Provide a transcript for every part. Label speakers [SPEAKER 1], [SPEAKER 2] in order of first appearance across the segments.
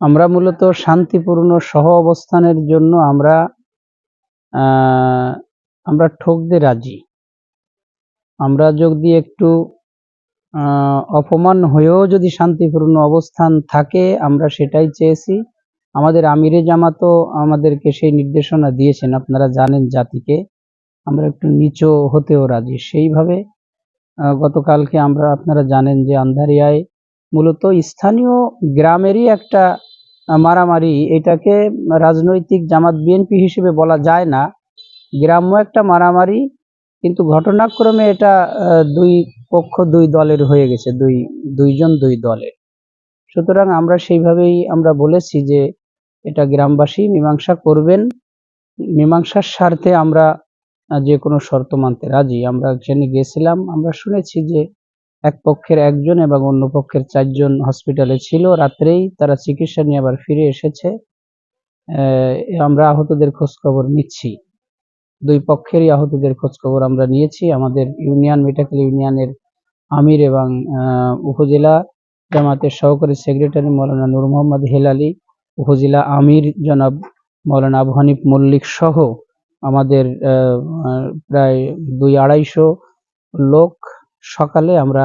[SPEAKER 1] আমরা মূলত শান্তিপূর্ণ সহ অবস্থানের জন্য আমরা আমরা ঠকতে রাজি। আমরা যদি একটু অপমান হয়েও যদি শান্তিপূর্ণ অবস্থান থাকে, আমরা সেটাই চেয়েছি। আমাদের আমিরে জামাতও আমাদেরকে সেই নির্দেশনা দিয়েছেন, আপনারা জানেন জাতিকে। আমরা একটু নিচু হতেও রাজি। সেইভাবে গতকালকে আমরা, আপনারা জানেন যে আন্ধারিয়ায় মূলত স্থানীয় গ্রামেরই একটা মারামারি এটাকে রাজনৈতিক জামাত বিএনপি হিসেবে বলা যায় না। গ্রাম্য একটা মারামারি, কিন্তু ঘটনাক্রমে এটা দুই পক্ষ, দুই দলের হয়ে গেছে, দুই, দুইজন, দুই দলের। সুতরাং আমরা সেইভাবেই আমরা বলেছি যে এটা গ্রামবাসী মীমাংসা করবেন। মীমাংসার স্বার্থে আমরা যে কোনো শর্ত মানতে রাজি। আমরা সেখানে গেছিলাম, আমরা শুনেছি যে এক পক্ষের একজন এবং অন্য পক্ষের চারজন হসপিটালে ছিল। রাত্রেই তারা চিকিৎসা নিয়ে আবার ফিরে এসেছে। আমরা আহতদের খোঁজখবর নিচ্ছি। দুই পক্ষেরই আহতদের খোঁজখবর আমরা নিয়েছি। আমাদের ইউনিয়ন মেটাকেল ইউনিয়নের আমির এবং উপজেলা জামাতের সহকারী সেক্রেটারি মৌলানা নূর মোহাম্মদ হেলালি, উপজেলা আমির জনাব মৌলানা আবু হানিফ মল্লিক সহ আমাদের প্রায় দুই আড়াইশো লোক সকালে আমরা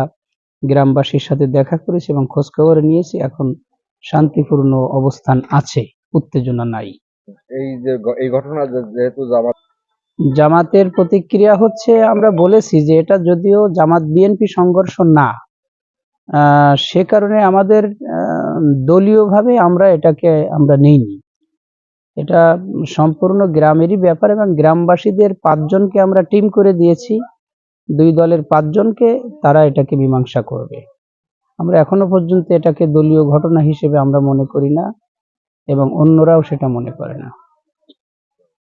[SPEAKER 1] গ্রামবাসীর সাথে দেখা করেছি এবং খোঁজখবর নিয়েছি। এখন শান্তিপূর্ণ অবস্থান আছে উত্তেজনা নাই।
[SPEAKER 2] এই যে এই ঘটনা যেহেতু জামাত
[SPEAKER 1] জামাতের প্রতিক্রিয়া হচ্ছে আমরা বলেছি যে এটা যদিও জামাত বিএনপি সংঘর্ষ না আহ, সে কারণে আমাদের দলীয়ভাবে আমরা এটাকে আমরা নেইনি। এটা সম্পূর্ণ গ্রামেরই ব্যাপার এবং গ্রামবাসীদের পাঁচজনকে আমরা টিম করে দিয়েছি। দুই দলের পাঁচজনকে তারা এটাকে মীমাংসা করবে। আমরা এখনও পর্যন্ত এটাকে দলীয় ঘটনা হিসেবে আমরা মনে করি না এবং অন্যরাও সেটা মনে করে না।